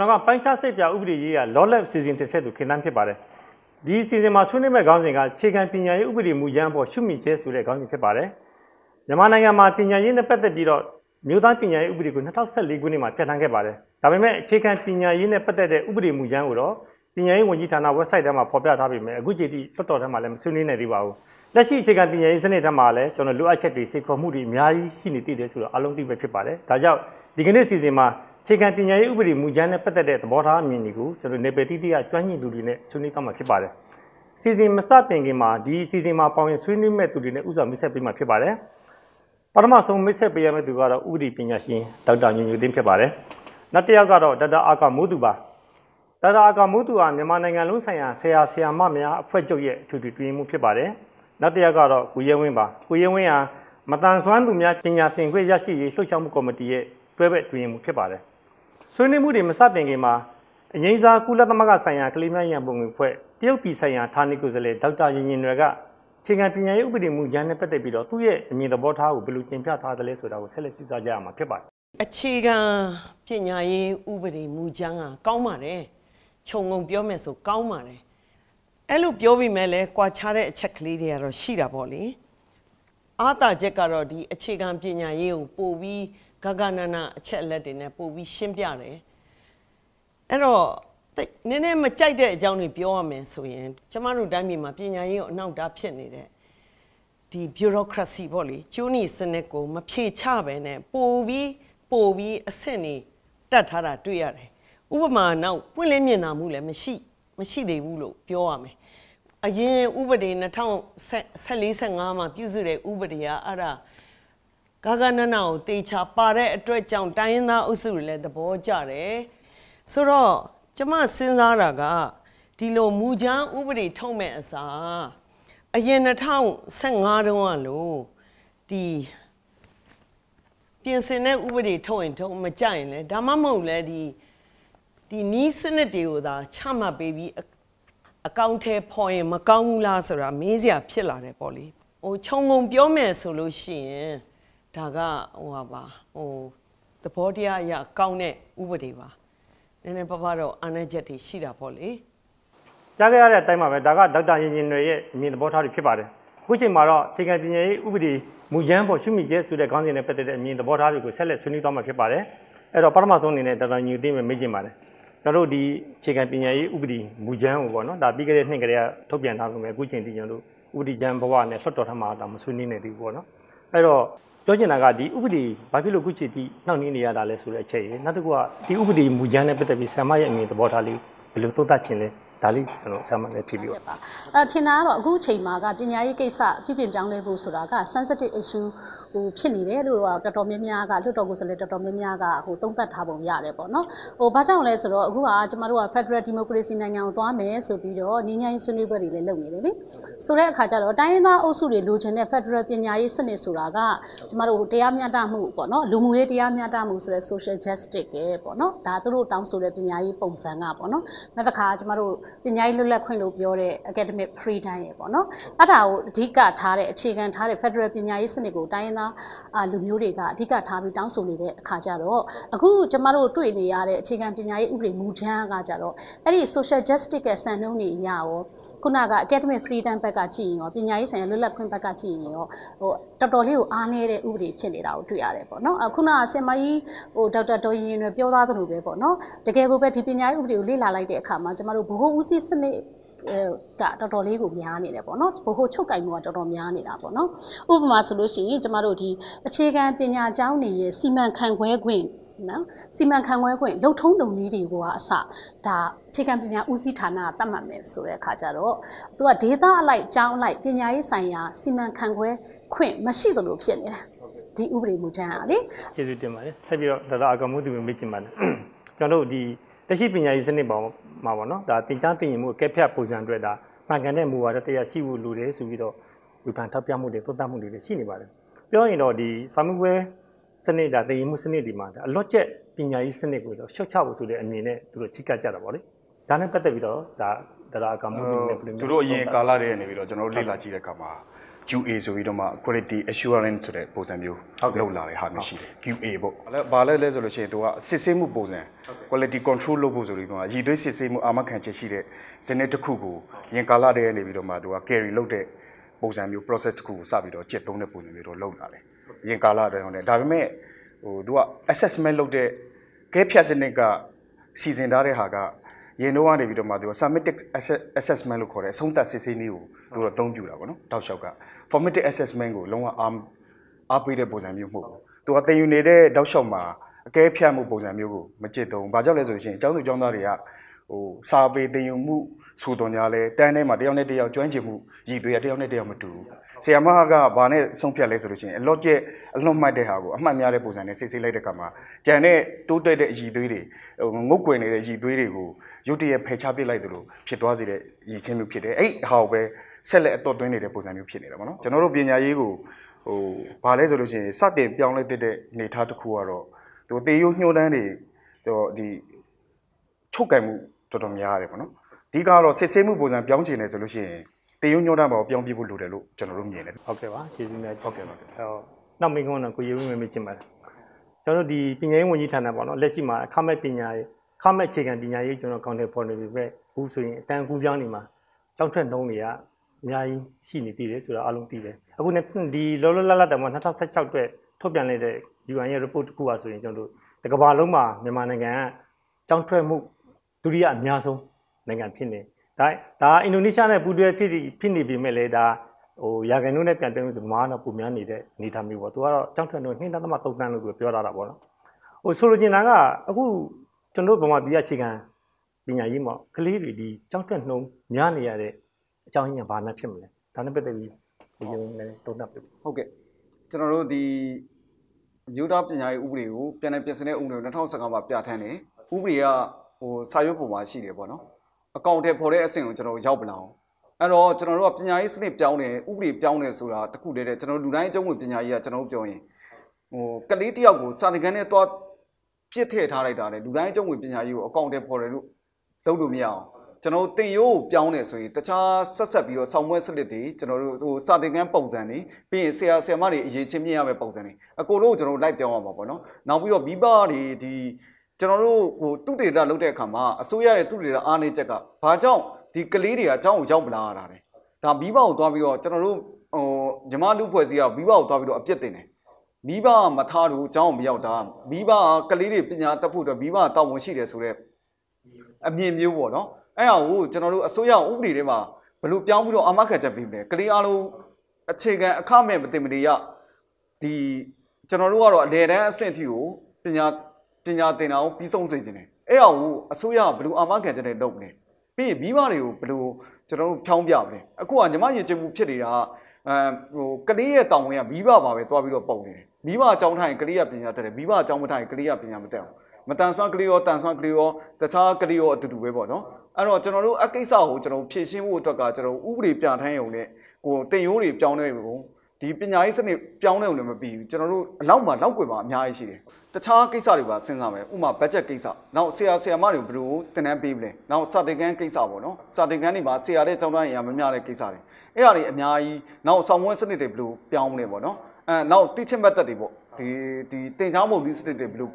ပါကျွန်တော်ကပိုင်းခြားစိတ်ပြဥပဒေရေးက lawless စီစဉ်တစ်ဆက်သူခင်တန်းဖြစ်ပါတယ်ဒီစီစဉ်မှာဆွေးနွေးမဲ့ခေါင်းစဉ်ကခြေခံပညာရေးဥပဒေမူကြမ်းပေါ်ရှုမြင်ကျဲဆိုတဲ့ခေါင်းစဉ်ဖြစ်ပါတယ်မြန်မာနိုင်ငံမှာပညာရေးနဲ့ပတ်သက်ပြီးတော့မြို့သားပညာရေးဥပဒေကို2014ခုနှစ်မှာပြဋ္ဌာန်းခဲ့ပါတယ်ဒါပေမဲ့အခြေခံပညာရေးနဲ့ပတ်သက်တဲ့ဥပဒေမူကြမ်းကိုတော့ပညာရေးဝန်ကြီးဌာန website ထဲမှာဖော်ပြထားပေမဲ့အခုချိန်ထိလွှတ်တော်ထဲမှာလည်းမဆွေးနွေးနိုင်သေးပါဘူးလက်ရှိအခြေခံပညာရေးစနစ်ထဲမှာလည်းကျွန်တော်လိုအပ်ချက်တွေစိတ်ခေါ်မှုတွေအများကြီးရှိနေသေးတယ်ဆိုတော့အလုံးသိပဲဖြစ်ပါတယ်ဒါကြောင့်ဒီကနေ့စီစဉ်မှာ ခြေခံပညာရေးဥပဒေမူကြမ်းနဲ့ပတ်သက်တဲ့သဘောထားအမြင်တွေကိုကျွန်တော်နေပယ်တိတိကကျွမ်းကျင်သူတွေနဲ့ဆွေးနွေးသွားမှာဖြစ်ပါတယ်စီစဉ်မစတင်ခင်မှာဒီစီစဉ်မှာပေါဝင်ဆွေးနွေးမဲ့သူတွေနဲ့ဥစွာမိတ်ဆက်ပေးမှာဖြစ်ပါတယ်ပထမဆုံးမိတ်ဆက်ပေးရမယ့်သူကတော့ဥပဒေပညာရှင်ဒေါက်တာညွညွသိန်းဖြစ်ပါတယ်နောက်တစ်ယောက်ကတော့ဒေါက်တာအာကာမိုးသူပါဒေါက်တာအာကာမိုးသူဟာမြန်မာနိုင်ငံလုံးဆိုင်ရာဆရာဆရာမများအဖွဲ့ချုပ်ရဲ့အထူးတွင်မှုဖြစ်ပါတယ်နောက်တစ်ယောက်ကတော့ကိုရဲဝင်းပါကိုရဲဝင်းဟာမတန်ဆွမ်းသူများပညာသင်ခွင့်ရရှိရေးလှုပ်ရှားမှုကော်မတီရဲ့တွဲဘက်တွင်မှုဖြစ်ပါတယ် ဆွေးနွေးမှုတွေမစတင်ခင်မှာအငိမ့်စားကုလသမဂ္ဂဆိုင်ရာကလေးများရန်ပုံငွေဖွဲ့တရုတ်ပြည်ဆိုင်ရာဌာနကိုယ်စားလှယ်ဒေါက်တာရင်ရင်တွေကခြေခံပညာရေးဥပဒေမူကြမ်းနဲ့ပတ်သက်ပြီးတော့သူ့ရဲ့အမြင်သဘောထားကိုဘယ်လိုတင်ပြထားသလဲဆိုတာကိုဆက်လက်စစ်စားကြရမှာဖြစ်ပါတယ်အခြေခံပညာရေးဥပဒေမူကြမ်းကကောင်းပါတယ်ခြုံငုံပြောမယ်ဆိုကောင်းပါတယ်အဲ့လိုပြောပြီးမဲ့လဲကွာခြားတဲ့အချက်ကလေးတွေကတော့ရှိတာပေါ့လေအားတာချက်ကတော့ဒီအခြေခံပညာရေးကိုပို့ပြီး ဂဂနနာအချက်အလက်တွေနဲ့ပို့ပြီးရှင်းပြတယ်အဲ့တော့နည်းနည်းမကြိုက်တဲ့အကြောင်းတွေပြောရမယ်ဆိုရင်ကျမတို့တိုင်းပြည်မှာပညာရေးကိုအနောက်တာဖြစ်နေတဲ့ဒီ bureaucracy ပေါ့လေကျိုးနီစနစ်ကိုမဖြေချပဲနဲ့ပို့ပြီးပို့ပြီးအဆင့်နေတက်ထားတာတွေ့ရတယ်ဥပမာနောက်ပွင့်လင်းမြင်နာမှုလည်းမရှိမရှိသေးဘူးလို့ပြောရမယ်အရင်ဥပဒေ2014-15မှာပြုစုတဲ့ဥပဒေကအဲ့ဒါ ဂဂနနာကိုတေချာပါတဲ့အတွက်ကြောင့်တိုင်းရင်းသားအုပ်စုတွေလည်းသဘောကျတယ်ဆိုတော့ကျမစဉ်းစားတာကဒီလိုမူချမ်းဥပဒေထုတ်မဲ့အစားအရင်2015တုန်းကလို့ဒီပြင်ဆင်တဲ့ဥပဒေထုတ်ရင်ထုတ်မကြရင်လဲဒါမှမဟုတ်လဲဒီဒီနီးစနစ်တွေကိုသာချမှတ်ပေးပြီးအကောင့်ထဲပေါ်ရင်မကောင်းဘူးလားဆိုတာမေးစရာဖြစ်လာတယ်ပေါ့လေဟိုခြုံငုံပြောမယ်ဆိုလို့ရှိရင် ဒါကဟိုဟာပါဟိုသဘောတရားအရကောင်းတဲ့ဥပဒေပါနည်းနည်းပါးပါးတော့အားနည်းချက်တွေရှိတာပေါ့လေကြားခဲ့ရတဲ့အတိုင်းပါပဲဒါကဒေါက်တာရင်ရင်တွေရဲ့အမြင်သဘောထားတွေဖြစ်ပါတယ်အခုချိန်မှာတော့အခြေခံပညာရေးဥပဒေမူကြမ်းပေါ်ရှုမိကျဲဆိုတဲ့ခေါင်းစဉ်နဲ့ပတ်သက်တဲ့အမြင်သဘောထားတွေကိုဆက်လက်ဆွေးနွေးသွားမှာဖြစ်ပါတယ်အဲ့တော့ပထမဆုံးအနေနဲ့ဒေါက်တာညူသိမ်းမယ်မေးချင်ပါတယ်ကျွန်တော်တို့ဒီအခြေခံပညာရေးဥပဒေမူကြမ်းကိုပေါ့နော်ဒါပြီးခဲ့တဲ့နှစ်ကလေးကထုတ်ပြန်ထားလို့ပဲအခုချိန်ထိကျွန်တော်တို့ဥပဒေကြမ်းဘဝနဲ့ဆွတ်တော်ထမှာဒါမဆွေးနွေးနေသေးဘူးပေါ့နော်အဲ့တော့ ပြောချင်တာကဒီဥပဒေဘာဖြစ်လို့ခုချိန်ထိနှောင့်နှေးနေရတာလဲဆိုတဲ့အချက်ရယ်နောက်တစ်ခုကဒီဥပဒေမူကြမ်းနဲ့ပတ်သက်ပြီးဆရာမရဲ့အမြင်သဘောထားလေးဘယ်လိုသုံးသပ်ခြင်းလဲ ဒါလေးကျွန်တော်ဆရာမလည်းဖြစ်ပြီးပါအဲ့ထင်တာကတော့အခုချိန်မှာကပညာရေးကိစ္စပြုပြင်ပြောင်းလဲဖို့ဆိုတာက sensitive issue ဟိုဖြစ်နေတယ်လို့တော့တော်တော်များများကလွတ်တော်ကိုယ်စားလှယ်တော်တော်များများကဟိုသုံးသပ်ထားပုံရတယ်ပေါ့နော်ဟိုဘာကြောင့်လဲဆိုတော့အခုကကျမတို့က Federal Democracy နိုင်ငံကိုသွားမယ်ဆိုပြီးတော့ငြိမ်းချမ်းရေးဆွေးနွေးပွဲတွေလည်းလုပ်နေတယ်လေဆိုတဲ့အခါကျတော့တိုင်းရင်းသားအုပ်စုတွေလိုချင်တဲ့ Federal ပညာရေးစနစ်ဆိုတာကကျမတို့တရားမျှတမှုပေါ့နော်လူမှုရေးတရားမျှတမှုဆိုတဲ့ social justice ကပေါ့နော်ဒါသူတို့တောင်းဆိုတဲ့ပညာရေးပုံစံကပေါ့နော်နောက်တစ်ခါကျမတို့ပညာရေးလွတ်လပ်ခွင့်လို့ပြောတဲ့ academic freedom ရေပေါ့နော်အဲ့ဒါကိုအဓိကထားတဲ့အခြေခံထားတဲ့ Federal ပညာရေးစနစ်ကိုတိုင်းရင်းသားလူမျိုးတွေကအဓိကထားပြီးတောင်းဆိုနေတဲ့အခါကျတော့အခုကျမတို့တွေ့နေရတဲ့အခြေခံပညာရေးဥပဒေမူကြမ်းကကြတော့အဲ့ဒီ social justice ရဲ့စံနှုန်းတွေအရရောခုနက academic freedom ဘက်ကကြည့်ရင်ရောပညာရေးဆိုင်ရာလွတ်လပ်ခွင့်ဘက်ကကြည့်ရင်ရောဟိုတော်တော်လေးကိုအားနည်းတဲ့ဥပဒေဖြစ်နေတာကိုတွေ့ရတယ်ပေါ့နော်အခုနကဆင်မကြီးဟိုဒေါက်တာဒေါ်ရင်ရင်တွေပြောသားသလိုပဲပေါ့နော်တကယ်ကိုပဲဒီပညာရေးဥပဒေကိုလေ့လာလိုက်တဲ့အခါမှာကျမတို့ဘ ਹੁ ဦးစီးစနစ်ကတော်တော်လေးကိုများနေတယ်ပေါ့နော်ဘ ਹੁ ချုပ်ကင်မှုကတော်တော်များနေတာပေါ့နော်ဥပမာဆိုလို့ရှိရင်ကျမတို့ဒီအခြေခံပညာကျောင်းတွေရဲ့စီမံခန့်ခွဲခွင့် နော်စီမံခန့်ခွဲခွင့်လှုပ်ထုံးလုပ်နည်းတွေကအစဒါအခြေခံပညာဦးစီးဌာနကတတ်မှတ်မယ်ဆိုတဲ့အခါကျတော့သူကဒေတာအလိုက်ကျောင်းအလိုက်ပညာရေးဆိုင်ရာစီမံခန့်ခွဲခွင့်မရှိသလိုဖြစ်နေတယ်ဒီဥပဒေမူကြမ်းအားလေကျေးဇူးတင်ပါတယ်ဆက်ပြီးတော့ဒါသာအကမှုသူမေ့ချင်ပါတယ်ကျွန်တော်တို့ဒီလက်ရှိပညာရေးစနစ်ပေါ်မှာပေါ့နော်ဒါတင် जा တင်ရင်မှုကဲဖြတ်ပုံစံအတွက်ဒါမှန်ကန်တဲ့မူဝါဒတရားရှိဖို့လိုတယ်ဆိုပြီးတော့ဝေဖန်ထောက်ပြမှုတွေသုံးသပ်မှုတွေရှိနေပါတယ်ပြောရင်တော့ဒီစာမှုပွဲ စနစ်ဒါတင်ရင်မှုစနစ်ဒီမှာအလော့ကျက်ပညာရေးစနစ်ကိုတော့ရှော့ချဖို့ဆိုတဲ့အမြင်နဲ့သူတို့ချိကပ်ကြတာပေါ့လေဒါနဲ့ပတ်သက်ပြီးတော့ဒါဒါရာကမှုတွေနဲ့သူတို့အရင်ကာလတည်းကနေပြီးတော့ကျွန်တော်တို့လေ့လာကြည့်တဲ့အခါမှာ QA ဆိုပြီးတော့မှ quality assurance ဆိုတဲ့ပုံစံမျိုးဟုတ်ကဲ့လုပ်လာတဲ့ဟာမျိုးရှိတယ် QA ပေါ့ဘာလဲဘာလဲလဲဆိုလို့ရှိရင်သူကစစ်ဆေးမှုပုံစံ quality control လုပ်ဖို့ဆိုပြီးတော့ရည်သွေးစစ်ဆေးမှုအာမခံချက်ရှိတဲ့စနစ်တစ်ခုကိုရင်ကာလတည်းကနေပြီးတော့မှသူက carry လုပ်တဲ့ပုံစံမျိုး process တစ်ခုကိုစပြီးတော့ကျင့်သုံးတဲ့ပုံစံမျိုးတော့လုပ်လာတယ် ရင်ကာလတည်းဟုတ်တယ်ဒါပေမဲ့ဟိုသူက assessment လုပ်တဲ့ကဲဖြတ်စနစ်ကစီစဉ်ထားတဲ့ဟာကရင်တော့ကနေပြီးတော့မှသူက summative assessment လို့ခေါ်တဲ့အဆုံးသတ်စစ်ဆေးနည်းကိုသူတို့အသုံးပြုတာပေါ့နော်တောက်လျှောက်က formative assessment ကိုလုံးဝအားအားပေးတဲ့ပုံစံမျိုးမဟုတ်ဘူးသူကတင်ယူနေတဲ့တောက်လျှောက်မှာအကဲဖြတ်မှုပုံစံမျိုးကိုမကြည့်သုံးဘာကြောင့်လဲဆိုလို့ရှိရင်အကျောင်းသူအကျောင်းသားတွေက ဟိုစာပေတင်ယူမှုဆိုတော်ညာလဲတန်းထဲမှာတယောက်နဲ့တယောက်ကျွမ်းကျင်မှုရည်သွေးရတယောက်နဲ့တယောက်မတူဘူးဆီယမကဘာနဲ့ဆုံးဖြတ်လဲဆိုလို့ရှိရင်အလော့ကျက်အလွန်မှတ်တဲ့ဟာကိုအမှတ်များတဲ့ပုံစံနဲ့စစ်ဆေးလိုက်တဲ့ကမှာကြံတဲ့တိုးတက်တဲ့အရည်သွေးတွေဟိုငုတ်ကွယ်နေတဲ့အရည်သွေးတွေကိုရုတ်တရက်ဖယ်ရှားပစ်လိုက်သလိုဖြစ်သွားစေတဲ့ရည်ချင်းမျိုးဖြစ်တယ်အဲ့ဟာကိုပဲဆက်လက်အတော့တွင်းနေတဲ့ပုံစံမျိုးဖြစ်နေတာပေါ့နော်ကျွန်တော်တို့ပညာရေးကိုဟိုဘာလဲဆိုလို့ရှိရင်စတင်ပြောင်းလဲတဲ့အနေထားတစ်ခုကတော့သူတေးရိုးညှိုးတန်းတွေဟိုဒီချုပ်ကင်မှု တော်တော်များရတယ်ပေါ့နော်အဓိကတော့စစ်ဆေးမှုပုံစံပြောင်းချင်တယ်ဆိုလို့ရှိရင်တေးရိုးညှိုးတန်းပေါ်ပြောင်းပြဖို့လိုတယ်လို့ကျွန်တော်တို့မြင်တယ်ဟုတ်ကဲ့ပါကျေးဇူးများဟုတ်ကဲ့ပါဟောနောက်မိကုန်းတော့ကိုရေဦးမေမေချင်ပါတယ်ကျွန်တော်တို့ဒီပညာရေးဝန်ကြီးဌာနပေါ့နော်လက်ရှိမှာအခမဲ့ပညာရေးအခမဲ့အခြေခံပညာရေးကျွန်တော်ကောင်းတယ်ပေါ်နေပြီပဲအခုဆိုရင်အတန်ကူပြောင်းနေမှာကြောက်ထွက်နှုံးတွေကအများကြီးရှိနေသေးတယ်ဆိုတော့အားလုံးသိတယ်အခုနဲ့ဒီလောလောလတ်လတ်တောင်မှ2016အတွက်ထုတ်ပြန်လိုက်တဲ့ UN ရဲ့ report တစ်ခုပါဆိုရင်ကျွန်တော်တို့တကဘာလုံးမှာမြန်မာနိုင်ငံကကြောက်ထွက်မှု ဒုတိယအများဆုံးနိုင်ငံဖြစ်နေဒါဒါအင်ဒိုနီးရှားနဲ့ပူးတွဲဖြစ်ဖြစ်နေပြီမဲ့လေဒါဟိုရာခိုင်နှုန်းနဲ့ပြန်တွဲမှုဆိုမားတော့ပုံများနေတဲ့အနေအထားမျိုးပေါ့သူကတော့ကြောက်ထွက်နှုန်းနှင်းသမ3တန်းလို့ပြောထားတာပေါ့နော်ဟိုဆိုလိုချင်တာကအခုကျွန်တော်တို့ဗမာပြည်ကအခြေခံပညာရေးမှာကလေးတွေဒီကြောက်ထွက်နှုန်းများနေရတဲ့အကြောင်းရင်းကဘာမှဖြစ်မလဲဒါနဲ့ပတ်သက်ပြီးဒီရုံနဲ့တုံ့တက်ပြဟုတ်ကဲ့ကျွန်တော်တို့ဒီအမျိုးသားပညာရေးဥပဒေကိုပြန်လည်ပြင်ဆင်တဲ့ဥပဒေကို2015မှာပြဋ္ဌာန်းတယ်ဥပဒေက ဟိုစာရွက်ပုံမှာရှိတယ်ပေါ့နော်အကောင့်ထဲပေါ်တဲ့အဆင့်ကိုကျွန်တော်ရောက်ပလာအောင်အဲ့တော့ကျွန်တော်တို့ကပညာရေးစနစ်ပြောင်းတယ်ဥပဒေပြောင်းတယ်ဆိုတာတခုတည်းတဲ့ကျွန်တော်တို့လူတိုင်းအကျုံးဝင်ပညာရေးကကျွန်တော်တို့ပြောရင်ဟိုကလေးတယောက်ကိုစာသင်ခန်းထဲသွားပြစ်ထည့်ထားလိုက်တာလေလူတိုင်းအကျုံးဝင်ပညာရေးကိုအကောင့်ထဲပေါ်တယ်လို့လုပ်လို့မရအောင်ကျွန်တော်တို့တင်ရိုးကိုပြောင်းတယ်ဆိုရင်တခြားဆက်ဆက်ပြီးတော့ဆောင်းမွဲစလစ်တွေကျွန်တော်တို့ဟိုစာသင်ခန်းပုံစံတွေပြီးရင်ဆရာဆရာမတွေအရေးချင်းမြင့်ရမယ့်ပုံစံတွေအကုန်လုံးကိုကျွန်တော်တို့လိုက်ပြောင်းရမှာပေါ့နော်နောက်ပြီးတော့မိဘတွေဒီ ကျွန်တော်တို့ဟိုသူတေတာလုပ်တဲ့အခါမှာအစိုးရရဲ့သူတေတာအားနေချက်ကဘာကြောင့်ဒီကလေးတွေကအကြောင်းကိုရောက်မလာရတာလဲဒါမိဘကိုသွားပြီးတော့ကျွန်တော်တို့ဟိုညီမလူဖွဲ့စည်းကမိဘကိုသွားပြီးတော့အပြစ်တင်တယ်မိဘမထားလို့အကြောင်းမရောက်တာမိဘကလေးတွေပညာတတ်ဖို့အတွက်မိဘတောင်းဝန်ရှိတယ်ဆိုတော့အမြင်မျိုးပေါ့နော်အဲ့ဟာကိုကျွန်တော်တို့အစိုးရဥပဒေတွေမှာဘယ်လိုပြောင်းပြီးတော့အာမခံချက်ပေးမလဲကလေးအားလုံးအခြေခံအခမဲ့မတင်မနေရဒီကျွန်တော်တို့ကတော့အလေတန်းအဆင့်အထိကိုပညာ ပညာသင်တာကိုပြီးဆုံးစေခြင်းတယ်အဲ့ဟာကိုအစိုးရကဘယ်လိုအာမခံချက်တွေလုပ်မလဲပြီးရင်မိဘတွေကိုဘယ်လိုကျွန်တော်တို့ဖြောင်းပြမလဲအခုကညီမရင်ကျမှုဖြစ်နေတာကအဲဟိုကလေးရဲ့တောင်းဝင်ကမိဘပါပဲတွားပြီးတော့ပုံနေတယ်မိဘအကြောင်းထိုင်ကလေးကပညာတတ်တယ်မိဘအကြောင်းမထိုင်ကလေးကပညာမတတ်ဘူးမတန်ဆွမ်းကလေးရောတန်ဆွမ်းကလေးရောတခြားကလေးရောအတူတူပဲပေါ့နော်အဲ့တော့ကျွန်တော်တို့အကိစ္စကိုကျွန်တော်ဖြည့်ရှင်းဖို့အတွက်ကကျွန်တော်ဥပဒေပြဋ္ဌာန်းရုံနဲ့ကိုတင်ရိုးတွေပြောင်းနေပုံ ဒီပညာရေးစနစ်ပြောင်းနေုံလည်းမပြီးဘူးကျွန်တော်တို့အလောက်မှလောက်ွယ်မှာအများကြီးရှိတယ်တခြားကိစ္စတွေပါစဉ်းစားမယ်ဥပမာ budget ကိစ္စနောက်ဆရာဆရာမတွေကိုဘယ်လိုတင်တန်းပေးမလဲနောက်စာတင်ကန်းကိစ္စပေါ့နော်စာတင်ကန်းတွေမှာဆရာတဲ့ကျောင်းသားအရာမများတဲ့ကိစ္စတွေအဲ့ဒါတွေအများကြီးနောက်ဆောင်မွေးစနစ်တွေဘယ်လိုပြောင်းမလဲပေါ့နော်အဲနောက် teaching method တွေပေါ့ဒီဒီတင်ကြားမှု list တွေဘယ်လို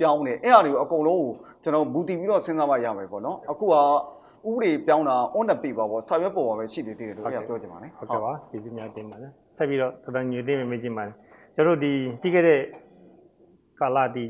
ပြောင်းနေအဲ့ဟာတွေကိုအကုန်လုံးကိုကျွန်တော်မူတည်ပြီးတော့စဉ်းစားမှရမယ်ပေါ့နော်အခုက ဥပဒေပြောင်းတာ on the paper ပေါ့စာရွက်ပေါ်ပါပဲရှိသေးတယ်လို့အဲ့ဒါပြောချင်ပါတယ်ဟုတ်ကဲ့ပါကျေးဇူးများတင်ပါတယ်ဆက်ပြီးတော့တော်တော်ညွေသေးမေမေးချင်ပါတယ်ကျွန်တော်တို့ဒီပြီးခဲ့တဲ့ကာလဒီ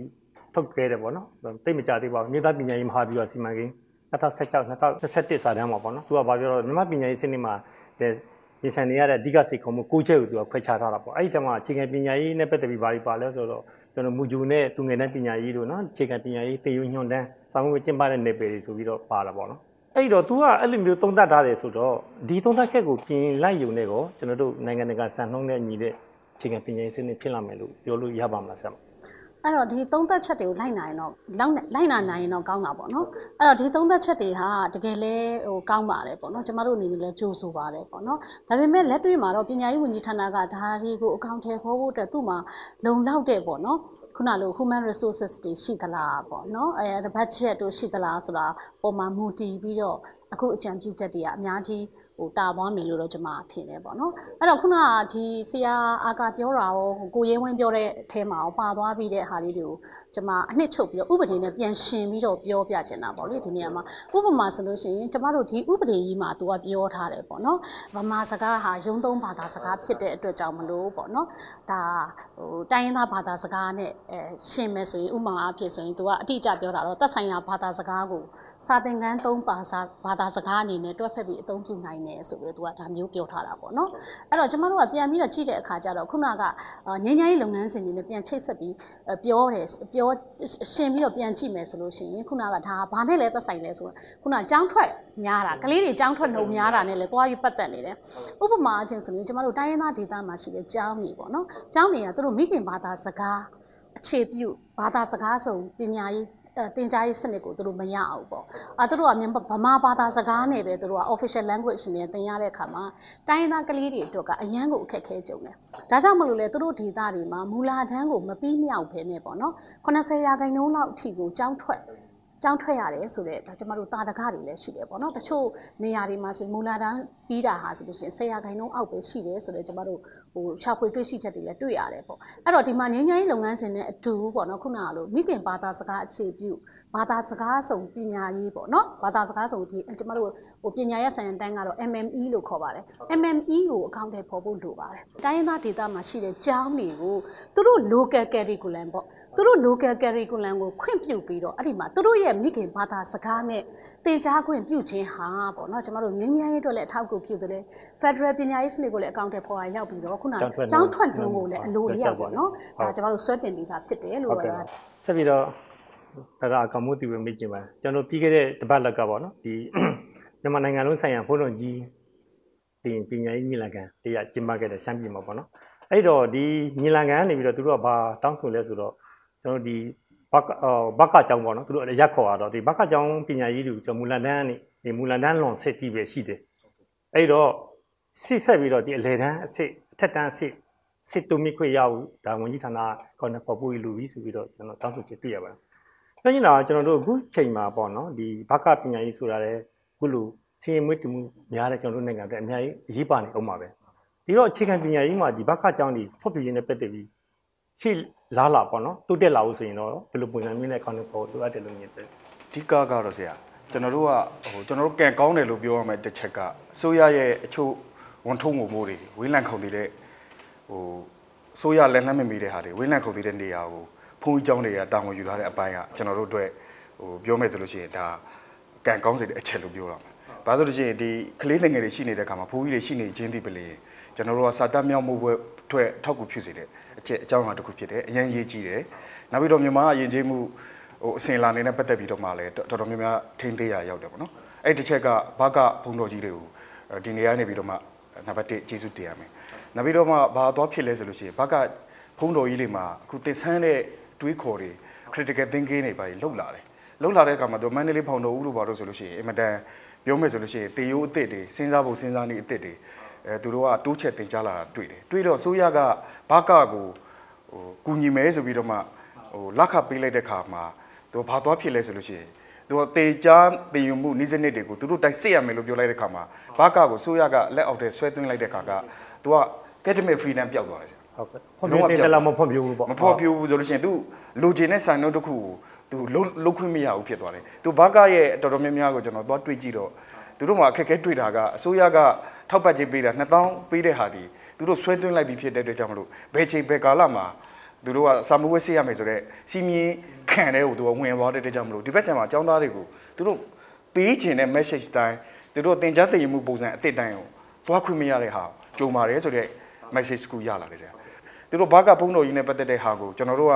ထုတ်ခဲ့တယ်ပေါ့နော်တိတ်မကြသေးပါဘူးမြေသားပညာရေးမဟာဗျူဟာစီမံကိန်း2016 2021စာတမ်းမှာပေါ့နော်သူကဘာပြောတော့မြန်မာပညာရေးစနစ်မှာပြင်ဆင်နေရတဲ့အဓိကစိတ်ခုံမှုကိုချက်ကိုသူကခွဲခြားထားတာပေါ့အဲ့ဒီတမှာအခြေခံပညာရေးနဲ့ပတ်သက်ပြီးဘာတွေပါလဲဆိုတော့ကျွန်တော်မူဂျူနဲ့သူငယ်တန်းပညာရေးတို့နော်အခြေခံပညာရေးသေယူညွှန်တန်းစာမှုကျင့်ပတဲ့နယ်ပယ်တွေဆိုပြီးတော့ပါတာပေါ့နော် အဲ့တော့ तू ကအဲ့လိုမျိုးသုံးသပ်ထားတယ်ဆိုတော့ဒီသုံးသပ်ချက်ကိုပြင်လိုက်ယူနေကောကျွန်တော်တို့နိုင်ငံတကာစံနှုန်းနဲ့ညီတဲ့အခြေခံပညာရေးစနစ်ဖြစ်လာမယ်လို့ပြောလို့ရပါမလားဆရာမအဲ့တော့ဒီသုံးသက်ချက်တွေကိုလိုက်နိုင်ရင်တော့လောက်လိုက်နာနိုင်ရင်တော့ကောင်းတာပေါ့နော်အဲ့တော့ဒီသုံးသက်ချက်တွေဟာတကယ်လဲဟိုကောင်းပါတယ်ပေါ့နော်ကျမတို့အနေနဲ့လည်းကြိုးဆိုပါတယ်ပေါ့နော်ဒါပေမဲ့လက်တွေ့မှာတော့ပညာရေးဝန်ကြီးဌာနကဒါတွေကိုအကောင့်ထဲခေါ်ဖို့အတွက်သူ့မှာလုံလောက်တဲ့ပေါ့နော် ခုနလို human resources တွေရှိသလားပေါ့နော်အဲ budget တို့ရှိသလားဆိုတာပုံမှန်မူတည်ပြီးတော့ အခုအကြံပြုချက်တွေကအများကြီးဟိုတာသွားမယ်လို့တော့ကျွန်မထင်တယ်ပေါ့နော်အဲ့တော့ခုနကဒီဆရာအာကာပြောတာရောဟိုကိုရဲဝင်းပြောတဲ့အထဲမှာရောပါသွားပြီးတဲ့ဟာလေးတွေကိုကျွန်မအနှစ်ချုပ်ပြီးတော့ဥပဒေနဲ့ပြန်ရှင်ပြီးတော့ပြောပြချင်တာပေါ့လေဒီနေရာမှာဥပမာဆိုလို့ရှိရင်ကျွန်မတို့ဒီဥပဒေကြီးမှာသူကပြောထားတယ်ပေါ့နော်ဗမာစကားဟာရုံသုံးဘာသာစကားဖြစ်တဲ့အတွက်ကြောင့်မလို့ပေါ့နော်ဒါဟိုတိုင်းရင်းသားဘာသာစကားနဲ့အဲရှင်မယ်ဆိုရင်ဥပမာအဖြစ်ဆိုရင်သူကအတိအကျပြောတာတော့သက်ဆိုင်ရာဘာသာစကားကို စာသင်ခန်းသုံးပါစာဘာသာစကားအနေနဲ့တွဲဖက်ပြီးအသုံးပြုနိုင်တယ်ဆိုပြီးသူကဒါမျိုးပြောထားတာပေါ့နော်အဲ့တော့ကျမတို့ကပြန်ပြီးတော့ကြည့်တဲ့အခါကျတော့ခုနကငញ្ញရေးလုပ်ငန်းစဉ်တွေနဲ့ပြန်ချိတ်ဆက်ပြီးပြောတယ်ပြောရှင်ပြီးတော့ပြန်ကြည့်မယ်ဆိုလို့ရှိရင်ခုနကဒါဘာနဲ့လဲသက်ဆိုင်လဲဆိုတော့ခုနကြောင်းထွက်များတာကလေးတွေကြောင်းထွက်နှုံများတာနဲ့လည်းသွားပြီးပတ်သက်နေတယ်ဥပမာအဖြစ်ဆိုရင်ကျမတို့တိုင်းရင်းသားဒေသမှာရှိတဲ့ကျောင်းတွေပေါ့နော်ကျောင်းတွေကသူတို့မိခင်ဘာသာစကားအခြေပြုဘာသာစကားဆိုပညာရေးအဲ တင်ကြားရေးစနစ်ကိုသူတို့မရအောင်ပေါ့အဲသူတို့ကမြန်မာဗမာဘာသာစကားနဲ့ပဲသူတို့က official language နဲ့သင်ရတဲ့အခါမှာတိုင်းရင်းသားကလေးတွေအတွက်ကအရန်ကိုအခက်ခဲကြုံတယ်ဒါကြောင့်မလို့လေသူတို့ဒေသတွေမှာမူလာတန်းကိုမပြီးမြောက်ဖဲနဲ့ပေါ့နော်80ရာခိုင်နှုန်းလောက်အထိကိုကြောင်းထွက် ကြောင်းထွက်ရတယ်ဆိုတော့ဒါကျမတို့တာတကားတွေလည်းရှိတယ်ပေါ့နော်တချို့နေရာတွေမှာဆိုမူလာတန်းပြီးတာဟာဆိုလို့ရှိရင်ဆရာခိုင်နှုန်းအောက်ပဲရှိတယ်ဆိုတော့ကျမတို့ဟိုရှာဖွေတွေ့ရှိချက်တွေလည်းတွေ့ရတယ်ပေါ့အဲ့တော့ဒီမှာငញ្ញရေးလုပ်ငန်းစဉ်နဲ့အတူပေါ့နော်ခုနကလိုမိခင်ဘာသာစကားအခြေပြုဘာသာစကားစုံပညာရေးပေါ့နော်ဘာသာစကားစုံဒီကျမတို့ဟိုပညာရေးဆိုင်ရာတန်းကတော့ MME လို့ခေါ်ပါတယ် MME ကိုအကောင့်ထဲပေါ်ဖို့လိုပါတယ်တိုင်းရင်းသားဒေသမှာရှိတဲ့ကျောင်းတွေကိုသူတို့ local curriculum ပေါ့ သူတို့ local curriculum ကိုခွင့်ပြုပြီးတော့အဲ့ဒီမှာသူတို့ရဲ့မိခင်ဘာသာစကားနဲ့သင်ကြားခွင့်ပြုခြင်းဟာပေါ့နော်ကျမတို့ငញ្ញရေးအတွက်လည်းအထောက်အကူပြုတယ်လေ Federal ပညာရေးစနစ်ကိုလည်းအကောင့်ထဲပေါ်ရရောက်ပြီးတော့ခုနကျောင်းထွက်နှုန်းကိုလည်းအလိုလျောက်ပေါ့နော်ဒါကျမတို့ဆွဲတင်ပြီးသားဖြစ်တယ်လို့ပြောတာဆက်ပြီးတော့ဒါကအကောင်မှုတည်ဝေမိကျင်ပါကျွန်တော်ပြီးခဲ့တဲ့တပတ်လက်ကပေါ့နော်ဒီမြန်မာနိုင်ငံလုံးဆိုင်ရာဘုန်းတော်ကြီးတင်ပညာရေးညီလာခံတရားကျင်းပခဲ့တဲ့ရှမ်းပြည်မှာပေါ့နော်အဲ့တော့ဒီညီလာခံကနေပြီးတော့သူတို့ကဘာတောင်းဆိုလဲဆိုတော့ ကျွန်တော်ဒီဘကဘကကျောင်းပေါ့နော်သူတို့ရက်ခေါ်ရတော့ဒီဘကကျောင်းပညာရေးတွေကျွန်တော်မူလတန်းကနေဒီမူလတန်းလွန်စစ်တီးပဲရှိတယ်အဲ့တော့စစ်ဆက်ပြီးတော့ဒီအလေတန်းအစစ်အထက်တန်းအစစ်စစ်တုံမိခွေရဘူးဒါဝန်ကြီးဌာနကော်နယ်ပေါ်ပူလူပြီးဆိုပြီးတော့ကျွန်တော်တောင်းဆိုချက်တွေ့ရပါတယ်။ပြောရင်တော့ကျွန်တော်တို့အခုချိန်မှာပေါ့နော်ဒီဘကပညာရေးဆိုတာလည်းအခုလိုစီရင်မွေးတမှုများတဲ့ကျွန်တော်တို့နိုင်ငံအတွက်အများကြီးအရေးပါနေအောင်ပါပဲ။ဒီတော့အခြေခံပညာရေးမှာဒီဘကကျောင်းဒီဖွံ့ဖြိုးရေးနဲ့ပတ်သက်ပြီးရှိ လာလာပေါ့နော်တိုးတက်လာလို့ဆိုရင်တော့ဘယ်လိုပုံစံမျိုးနဲ့ကောင်းတဲ့ပေါ်လိုအပ်တယ်လို့မြင်တယ်အဓိကကတော့ဆရာကျွန်တော်တို့ကဟိုကျွန်တော်တို့ကံကောင်းတယ်လို့ပြောရမယ်တစ်ချက်ကဆိုရရဲ့အချို့ဝန်ထုံးမှုမိုးတွေဝင်းလံခုံနေတဲ့ဟိုဆိုရလက်လှမ်းမမီတဲ့ဟာတွေဝင်းလံခုံနေတဲ့နေရာကိုဖုန်းကြီးကျောင်းတွေကတာဝန်ယူထားတဲ့အပိုင်းကကျွန်တော်တို့အတွက်ဟိုပြောမယ်ဆိုလို့ရှိရင်ဒါကံကောင်းစေတဲ့အချက်လို့ပြောရမှာ။ဘာလို့လဲဆိုရင်ဒီကလေးငယ်တွေရှိနေတဲ့အခါမှာဘိုးကြီးတွေရှိနေခြင်းဒီပလေကျွန်တော်တို့ကစာတတ်မြောက်မှုဘွဲထွက်ထောက်ကူဖြစ်စေတဲ့အ ချက်အကြောင်းအရာတစ်ခုဖြစ်တယ်အရင်ရေးကြည့်တယ်။နောက်ပြီးတော့မြန်မာအရင်ကျေးမှုဟိုအစင်လာနေတဲ့ပတ်သက်ပြီးတော့မှလည်းတော်တော်များများထိန်းသိမ်းရရောက်တယ်ပေါ့နော်။အဲ့ဒီတစ်ချက်ကဘာကဘုံတော်ကြီးတွေကိုဒီနေရာနေပြီးတော့မှနံပါတ်1ကျေးဇူးတင်ရမယ်။နောက်ပြီးတော့မှဘာသွားဖြစ်လဲဆိုလို့ရှိရင်ဘာကဘုံတော်ကြီးတွေမှာအခုသင်ဆန်းတဲ့တွေးခေါ်တွေ critical thinking တွေပါလှုပ်လာတယ်။လှုပ်လာတဲ့အခါမှာသူမန္တလေးဖောင်တော်ဦးလို့ပါတော့ဆိုလို့ရှိရင်အင်မတန်ပြောမယ်ဆိုလို့ရှိရင်တေယိုးအစ်စ်တွေစဉ်းစားဖို့စဉ်းစားနေအစ်စ်တွေ အဲသူတို့ကတိုးချက်တင်ကြလာတာတွေ့တယ်တွေ့တော့စိုးရကဘကကိုဟိုကူညီမယ်ဆိုပြီးတော့မှဟိုလက်ခပေးလိုက်တဲ့ခါမှာသူဘာသွားဖြစ်လဲဆိုလို့ရှိရင်သူတေချာတည်ယူမှုနိစနစ်တွေကိုသူတို့တိုက်စစ်ရမယ်လို့ပြောလိုက်တဲ့ခါမှာဘကကိုစိုးရကလက်အောက်ထဲဆွဲသွင်းလိုက်တဲ့ခါကသူက academic freedom ပျောက်သွားတယ်ဆရာဟုတ်ကဲ့ဖွံ့ဖြိုးတယ်လားမဖွံ့ဖြိုးဘူးပေါ့မဖွံ့ဖြိုးဘူးဆိုလို့ရှိရင်သူလိုချင်တဲ့ဆန်နှုတ်တစ်ခုကိုသူလုံးလုံးခွင့်မရဘူးဖြစ်သွားတယ်သူဘကရဲ့တော်တော်များများကိုကျွန်တော်သွားတွေ့ကြည့်တော့သူတို့မှာအခက်အခဲတွေ့တာကအစိုးရက ထောက်ပံ့ခြင်းပေးတာ2000ပေးတဲ့ဟာဒီသူတို့ဆွဲသွင်းလိုက်ပြီးဖြစ်တဲ့အတွက်ကြောင့်မလို့ဘယ်ချိန်ဘယ်ကာလမှာသူတို့ကစာမဝဲဆေးရမယ်ဆိုတော့စီမင်းခံတဲ့ကိုသူကဝင်သွားတဲ့အတွက်ကြောင့်မလို့ဒီဘက်ကျန်မှာအကြောင်းသားတွေကိုသူတို့ပေးခြင်းတဲ့ message တိုင်းသူတို့သင်ကြားသိရမှုပုံစံအသစ်တိုင်းကိုသွားခွင့်မရတဲ့ဟာကြုံပါတယ်ဆိုတဲ့ message ကိုရလာတယ်ဆရာသူတို့ဘာကဘုံတော်ကြီးနဲ့ပတ်သက်တဲ့ဟာကိုကျွန်တော်တို့က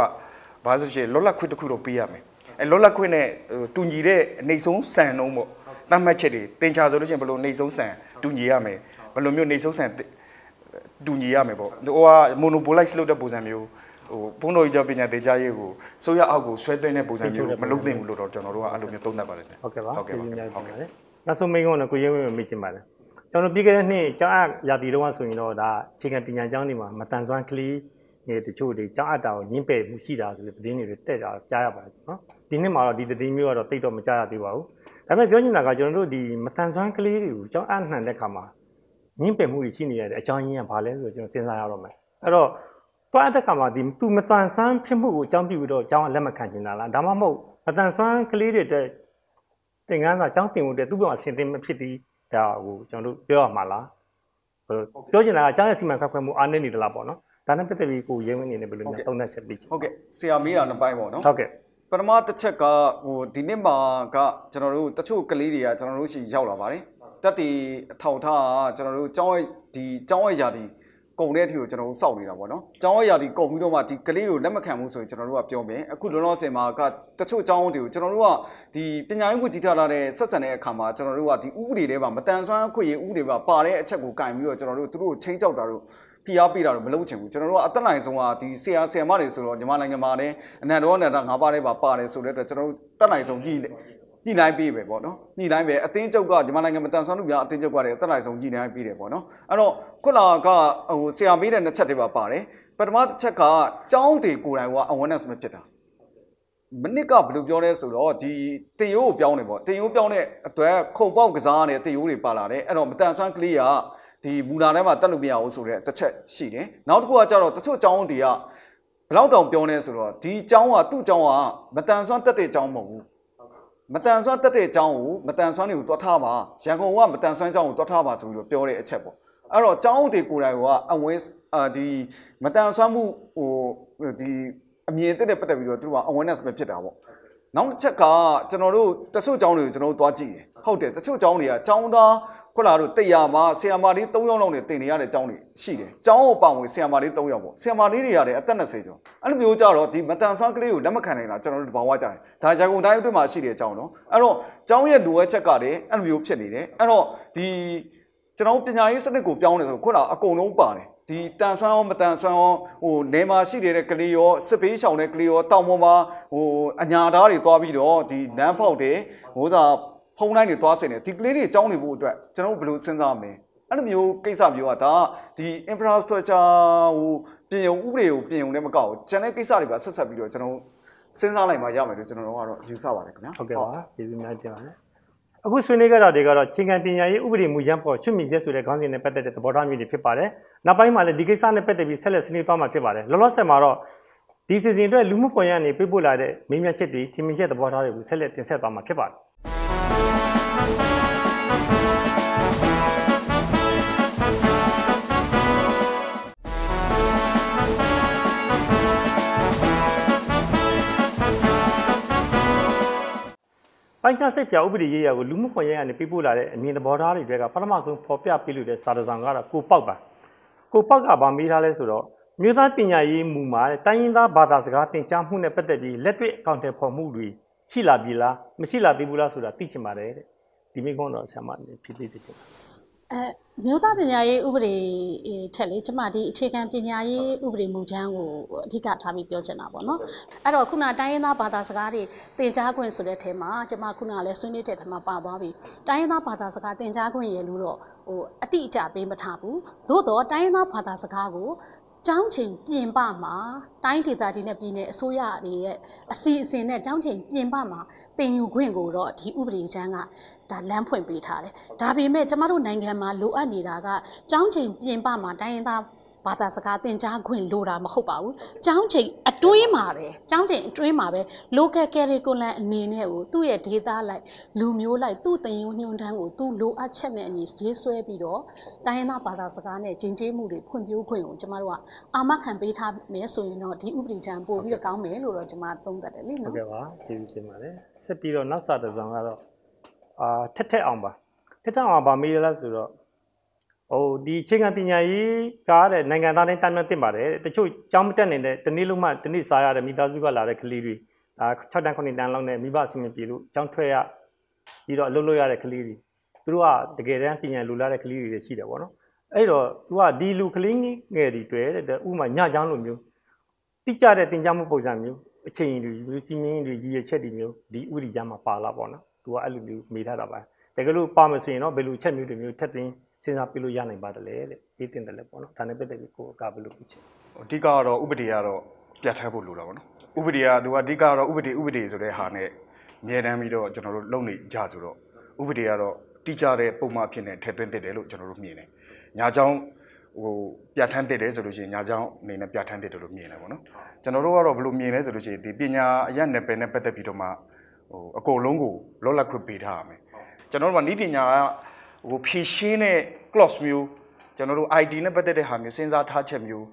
ဘာဆိုရှင်လောလတ်ခွင့်တစ်ခုတော့ပေးရမယ်အဲလောလတ်ခွင့်နဲ့တူညီတဲ့အနေဆုံးစံနှုံးပေါ့တတ်မှတ်ချက်တွေတင်ချာဆိုလို့ရှိရင်ဘယ်လိုနေဆုံးဆန် တူညီရမယ်ဘယ်လိုမျိုးနေဆုံးဆန်တူညီရမယ်ပေါ့ဟိုက monopolize လုပ်တဲ့ပုံစံမျိုးဟိုဘုန်းတော်ကြီးကျောင်းပညာသေးကြရေးကိုဆိုရအောက်ကိုဆွဲသွင်းတဲ့ပုံစံမျိုးမလုပ်သင့်ဘူးလို့တော့ကျွန်တော်တို့ကအဲ့လိုမျိုးသုံးသပ်ပါတယ်ဟုတ်ကဲ့ပါဟုတ်ကဲ့ပါကျေးဇူးများဟုတ်တင်ကဲ့ပါတယ်နောက်ဆုံးမိန်းကုန်းတော့ကိုရဲဝင်းမေးချင်ပါတယ်ကျွန်တော်ပြီးခဲ့တဲ့နှစ်ကျောင်းအရာတီတော့ဆိုရင်တော့ဒါအခြေခံပညာကျောင်းတွေမှာမတန်ဆွမ်းကလေးနေတချို့တွေကျောင်းအပ်တာကိုညှင်းပယ်မှုရှိတာဆိုပြီးသတင်းတွေတက်တာကြားရပါတယ်နော်ဒီနှစ်မှာတော့ဒီသတင်းမျိုးကတော့တိတ်တော့မကြားရသေးပါဘူး ဒါဒါပေမဲ့ပြောချင်တာကကျွန်တော်တို့ဒီမတန်ဆွမ်းကလေးတွေကိုကြောင်းအနှံတဲ့ခါမှာညှင်းပယ်မှုတွေရှိနေရတဲ့အကြောင်းရင်းကဘာလဲဆိုတော့ကျွန်တော်စဉ်းစားရတော့မယ်အဲ့တော့တွားတဲ့ခါမှာဒီသူမတန်ဆွမ်းဖြစ်မှုကိုအကြောင်းပြုပြီးတော့အကြောင်းလက်မခံချင်တာလားဒါမှမဟုတ်မတန်ဆွမ်းကလေးတွေအတွက်သင်ခန်းစာအကြောင်းသင်ဖို့အတွက်သူ့ဘက်မှာအဆင်သင့်မဖြစ်သေးဒါကိုကျွန်တော်တို့ပြောရမှာလားပြောချင်တာကအကြောင်းရစီမံခန့်ခွဲမှုအားနည်းနေသလားပေါ့နော်ဒါနဲ့ပတ်သက်ပြီးကိုရဲဝင်းနေနဲ့ဘယ်လိုများသုံးသပ်ချက်ပေးချင်ဟုတ်ကဲ့ဆရာမေးတာနှစ်ပိုင်းပေါ့နော်ဟုတ်ကဲ့ ပထမတစ်ချက်ကဟိုဒီနေ့မှာကကျွန်တော်တို့တချို့ကလေးတွေကကျွန်တော်တို့ရှိရောက်လာပါတယ်တက်တီအထောက်ထားကကျွန်တော်တို့ကျောင်းရဲ့ဒီကျောင်းရဲ့ယာတီ ကုံတဲ့အထိကိုကျွန်တော်တို့စောင့်နေတာပေါ့နော်ကျောင်းရဲ့ယာတီကုံပြီးတော့မှဒီကလေးတွေကိုလက်မခံဘူးဆိုရင်ကျွန်တော်တို့ကပြောမယ်အခုလောလောဆယ်မှာကတချို့ကျောင်းတွေကိုကျွန်တော်တို့ကဒီပညာရေးဝန်ကြီးဌာနနဲ့ဆက်ဆံတဲ့အခါမှာကျွန်တော်တို့ကဒီဥပဒေတွေပါမတန်ဆွမ်းခွင့်ရေးဥပဒေပါပါတဲ့အချက်ကိုကင်ပြီးတော့ကျွန်တော်တို့သူတို့ချင်းကြောက်တာတို့ဖိအားပေးတာတော့မလုပ်ချင်ဘူးကျွန်တော်တို့ကအသက်နိုင်ဆုံးကဒီဆရာဆရာမတွေဆိုတော့ညီမနိုင်ငံမှာလည်းအနန္တောအနန္တငါးပါးလေးပါပါတယ်ဆိုတဲ့အတွက်ကျွန်တော်တို့တက်နိုင်ဆုံးကြည့်ညှိနှိုင်းပေးပဲပေါ့နော်ညှိနှိုင်းပဲအသင်းချုပ်ကဒီမနိုင်ငံမတန်ဆွမ်းလူများအသင်းချုပ်ကလည်းတက်နိုင်ဆုံးညှိနှိုင်းပေးတယ်ပေါ့နော်အဲ့တော့ ခုလာကဟိုဆရာမေးတဲ့နှစ်ချက်တွေပါပါတယ်ပထမတစ်ချက်ကကျောင်းတွေကိုယ်တိုင်က awareness မဖြစ်တာမနစ်ကဘယ်လိုပြောလဲဆိုတော့ဒီတင်ရိုးကိုပြောင်းနေပေါ့တင်ရိုးပြောင်းတဲ့အတွက်ခုံပေါက်ကစားတဲ့တင်ရိုးတွေပါလာတယ်အဲ့တော့မတန်ဆွမ်းကလေးကဒီမူနာထဲမှာတက်လို့မရဘူးဆိုတဲ့တစ်ချက်ရှိတယ်နောက်တစ်ခုကကျတော့တချို့ကျောင်းတွေကဘယ်လောက်တောင်ပြောနေဆိုတော့ဒီကျောင်းကသူ့ကျောင်းကမတန်ဆွမ်းတက်တဲ့ကျောင်းမဟုတ်ဘူးမတန်ဆွမ်းတက်တဲ့အကြောင်းကိုမတန်ဆွမ်းတွေကိုတွတ်ထားပါရန်ကုန်ကမတန်ဆွမ်းအကြောင်းကိုတွတ်ထားပါဆိုပြီးတော့ပြောတဲ့အချက်ပေါ့ အဲ့တော့ကျောင်းတွေကိုယ်တိုင်ကအဝင်းအာဒီမတန်ဆွမ်းမှုဟိုဒီအမြင်တက်တဲ့ပတ်သက်ပြီးတော့သူတို့က awareness ပဲဖြစ်တာပေါ့နောက်တစ်ချက်ကကျွန်တော်တို့တချို့ကျောင်းတွေကိုကျွန်တော်တို့တွားကြည့်တယ်ဟုတ်တယ်တချို့ကျောင်းတွေကကျောင်းသားခုလာတို့တရားမှာဆီယမာလေး3ယောက်လောက်နဲ့တင်နေရတဲ့ကျောင်းတွေရှိတယ်ကျောင်းကိုပောင်ဝင်ဆီယမာလေး3ယောက်ပေါ့ဆီယမာလေးတွေရတယ်အသက်20ကျော်အဲ့လိုမျိုးကြတော့ဒီမတန်ဆွမ်းကလေးကိုလက်မခံနိုင်တာကျွန်တော်တို့ဘာဝကြတယ်ဒါဂျာကုန်တိုင်းအတွင်းမှာရှိတဲ့အကြောင်းနော်အဲ့တော့ကျောင်းရဲ့လိုအပ်ချက်ကလည်းအဲ့လိုမျိုးဖြစ်နေတယ်အဲ့တော့ဒီ ကျွန်တော်ပညာရေးစနစ်ကိုပြောင်းနေဆိုခုနအကုန်လုံးပါတယ်ဒီတန်ဆွမ်းရောမတန်ဆွမ်းရောဟိုနေမှာရှိနေတဲ့ကလေးရောစစ်ပေးရှောင်တဲ့ကလေးရောတောင်ပေါ်မှာဟိုအညာသားတွေသွားပြီးတော့ဒီနန်းဖောက်တယ်ဟိုစားဖုံးတိုင်းတွေသွားစင်တယ်ဒီကလေးတွေအကြောင်းနေဖို့အတွက်ကျွန်တော်ဘယ်လိုစဉ်းစားမလဲအဲ့လိုမျိုးကိစ္စမျိုးကဒါဒီ infrastructure ဟိုပြင်ရုံဥပဒေကိုပြင်ရုံနဲ့မကောက်ဘူးကျန်တဲ့ကိစ္စတွေပါဆက်ဆက်ပြီးတော့ကျွန်တော်စဉ်းစားလိုက်မှရမယ်လို့ကျွန်တော်တို့ကတော့ယူဆပါတယ်ခင်ဗျာဟုတ်ကဲ့ပါကျေးဇူးများတင်ပါတယ် အခုဆွေးနွေးကြတာတွေကတော့ချိန်ခံပညာရေးဥပဒေမူကြမ်းပေါ်ရှုမြင်ချက်ဆိုတဲ့ခေါင်းစဉ်နဲ့ပတ်သက်တဲ့သဘောထားမျိုးတွေဖြစ်ပါတယ်နောက်ပိုင်းမှာလည်းဒီကိစ္စနဲ့ပတ်သက်ပြီးဆက်လက်ဆွေးနွေးသွားမှာဖြစ်ပါတယ်လောလောဆယ်မှာတော့ဒီစီစဉ်အတွက်လူမှုကွန်ရက်ကနေပြပို့လာတဲ့မေးမြန်းချက်တွေထင်မြင်ချက်သဘောထားတွေကိုဆက်လက်တင်ဆက်သွားမှာဖြစ်ပါတယ် ပိုင်းခြားစိတ်ပြဥပဒေရေးရာကိုလူမှုကွန်ရက်ကနေပြပို့လာတဲ့အမြင်သဘောထားတွေတွေကပထမဆုံးဖော်ပြပေးလို့တဲ့စာတစောင်ကတော့ကိုပေါက်ပါကိုပေါက်ကဗာမေးထားလဲဆိုတော့မြို့သားပညာရေးမူမှာတိုင်းရင်းသားဘာသာစကားသင်ကြားမှုနဲ့ပတ်သက်ပြီးလက်တွေ့အကောင့်တွေဖော်မှုတွေရှိလာပြီလားမရှိလာသေးဘူးလားဆိုတာသိချင်ပါတယ်တဲ့ဒီမိကုန်းတော့ဆရာမအနေဖြစ်သေးစေချင်ပါ အဲမြို့သားပညာရေးဥပဒေထက်လေကျမဒီအခြေခံပညာရေးဥပဒေမူကြမ်းကိုအဓိကထားပြီးပြောချင်တာပေါ့နော်အဲ့တော့ခုနတိုင်းရင်းသားဘာသာစကားတွေသင်ကြားခွင့်ဆိုတဲ့ထဲမှာကျမခုနလည်းဆွေးနွေးတဲ့ထဲမှာပါသွားပြီတိုင်းရင်းသားဘာသာစကားသင်ကြားခွင့်ရလို့တော့ဟိုအတိအကျပေးမထားဘူးသို့တော့တိုင်းရင်းသားဘာသာစကားကို ကျောင်းချိန်ပြင်ပမှာတိုင်းဒေသကြီးနဲ့ပြည်နယ်အစိုးရတွေရဲ့အစီအစဉ်နဲ့ကျောင်းချိန်ပြင်ပမှာတင်ယူခွင့်ကိုတော့ဒီဥပဒေချမ်းကဒါလမ်းဖွင့်ပေးထားတယ်။ဒါပေမဲ့ကျမတို့နိုင်ငံမှာလိုအပ်နေတာကကျောင်းချိန်ပြင်ပမှာတိုင်းရင်းသား ဘာသာစကားသင်ကြားခွင့်လိုတာမဟုတ်ပါဘူး။ကျောင်းချိန်အတွင်းမှာပဲကျောင်းချိန်အတွင်းမှာပဲ local curriculum အနေနဲ့ကိုသူ့ရဲ့ data လိုက်လူမျိုးလိုက်သူ့တင်ယူညွှန်တန်းကိုသူ့လိုအပ်ချက်နဲ့အညီရေးဆွဲပြီးတော့တိုင်းရင်းသားဘာသာစကားနဲ့ဂျင်ကျေးမှုတွေဖွံ့ဖြိုးခွင့်ကိုကျမတို့ကအာမခံပေးထားမယ်ဆိုရင်တော့ဒီဥပဒေချမ်းပို့ပြီးတော့ကောင်းမယ်လို့တော့ကျမသုံးသပ်တယ်လေဟုတ်နော်ကဲ့ပါကျေးဇူးတင်ပါတယ်ဆက်ပြီးတော့နောက်စာတစ်စောင်ကတော့အာထက်ထက်အောင်ပါထက်ထက်အောင်ကဗာမေးရလားဆိုတော့ ဟိုဒီချိန်ခံပညာရေးကားတဲ့နိုင်ငံသားတိုင်းတာမြတ်တင်ပါတယ်တချို့ကျောင်းမတက်နေတဲ့တနေ့လုံးမှတနေ့စားရတဲ့မိသားစုကလာတဲ့ကလေးတွေဒါ6တန်း9တန်းလောက်နဲ့မိဘအစီအမံပြေလို့ကျောင်းထွက်ရပြီးတော့အလုပ်လုပ်ရတဲ့ကလေးတွေသူတို့ကတကယ်တမ်းပညာလိုလားတဲ့ကလေးတွေရှိတယ်ပေါ့နော်အဲ့တော့သူကဒီလူကလေးငယ်တွေတွေ့တဲ့ဥပမာညချောင်းလိုမျိုးတိကျတဲ့တင် जा မှုပုံစံမျိုးအချိန်တွေမျိုးစီမင်းတွေရည်ရချက်တွေမျိုးဒီဥပဒေကြမှာပါလာပေါ့နော်သူကအဲ့လိုမျိုးမေးထားတာပါတကယ်လို့ပါမဆိုရင်တော့ဘယ်လိုချက်မျိုးတွေမျိုးထပ်သွင်း စဉ်းစားပြလို့ရနိုင်ပါတယ်လေတဲ့ရေးတင်တယ်လေပေါ့နော်ဒါနဲ့ပတ်သက်ပြီးကိုယ်ကဘယ်လိုဖြစ်ချင်အဓိကကတော့ဥပဒေကတော့ပြတ်ထပ်ဖို့လိုတာပေါ့နော်ဥပဒေကသူကအဓိကကတော့ဥပဒေဥပဒေဆိုတဲ့ဟာနဲ့အမြဲတမ်းပြီးတော့ကျွန်တော်တို့လုပ်နေကြဆိုတော့ဥပဒေကတော့တိကျတဲ့ပုံမှန်ဖြစ်နေထည့်သွင်းတဲ့တယ်လို့ကျွန်တော်တို့မြင်တယ်ညာကြောင်းဟိုပြဋ္ဌာန်းတဲ့တယ်ဆိုလို့ရှိရင်ညာကြောင်းအနေနဲ့ပြဋ္ဌာန်းတဲ့တယ်လို့မြင်တယ်ပေါ့နော်ကျွန်တော်တို့ကတော့ဘယ်လိုမြင်လဲဆိုလို့ရှိရင်ဒီပညာအရနယ်ပယ်နဲ့ပတ်သက်ပြီးတော့မှဟိုအကုန်လုံးကိုလောလတ်ခွင့်ပေးထားရမယ်ကျွန်တော်တို့ကဤပညာက ဟိုဖြည့်ရှင်းတဲ့ clause မျိုးကျွန်တော်တို့ ID နဲ့ပတ်သက်တဲ့ဟာမျိုးစဉ်းစားထားချက်မျိုး